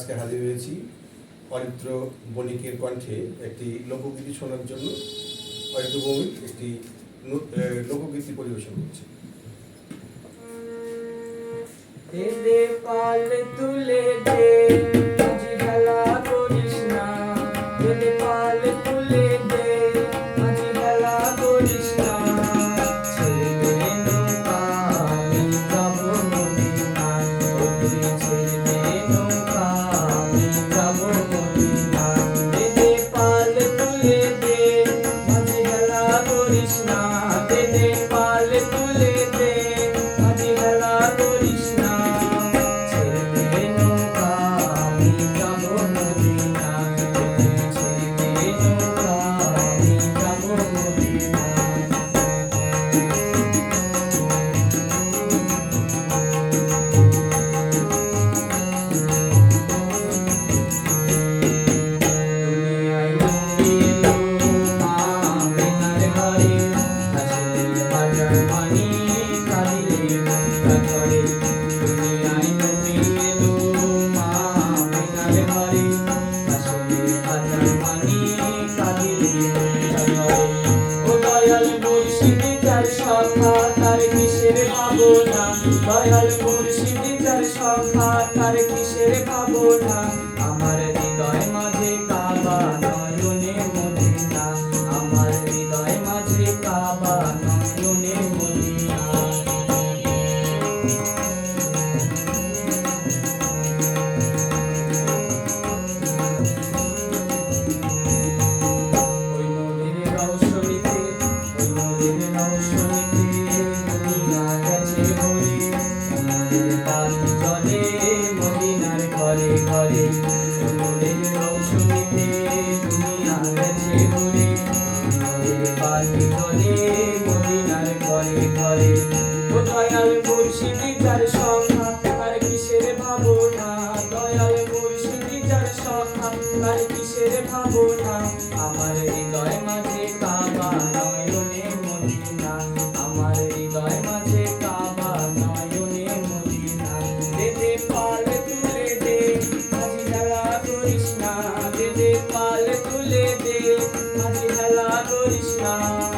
আজকে হাজির হয়েছি অরিত্র বণিকের কণ্ঠে একটি লোকগীতি শোনার জন্য। অরিত্র বণিক একটি লোকগীতি পরিবেশন করছে। তুলে দে তার সখা তার কিসের ভাবনা? দয়াল মুর্শিদি, তার সখা তার কিসের ভাবনা? আমার হৃদয় মাঝে পাল জলে মদিনার ঘরে ঘরে ওই নদীর রহস্যমিতে দুনিয়া গেছে ভরে নদীর পাল জলে মদিনার ঘরে ঘরে। ও দয়াল মুর্শিদি, যার সংখ্যা আর কিসের ভাবনা? দয়াল মুর্শিদি আমার হৃদয় মাঝে Krishna.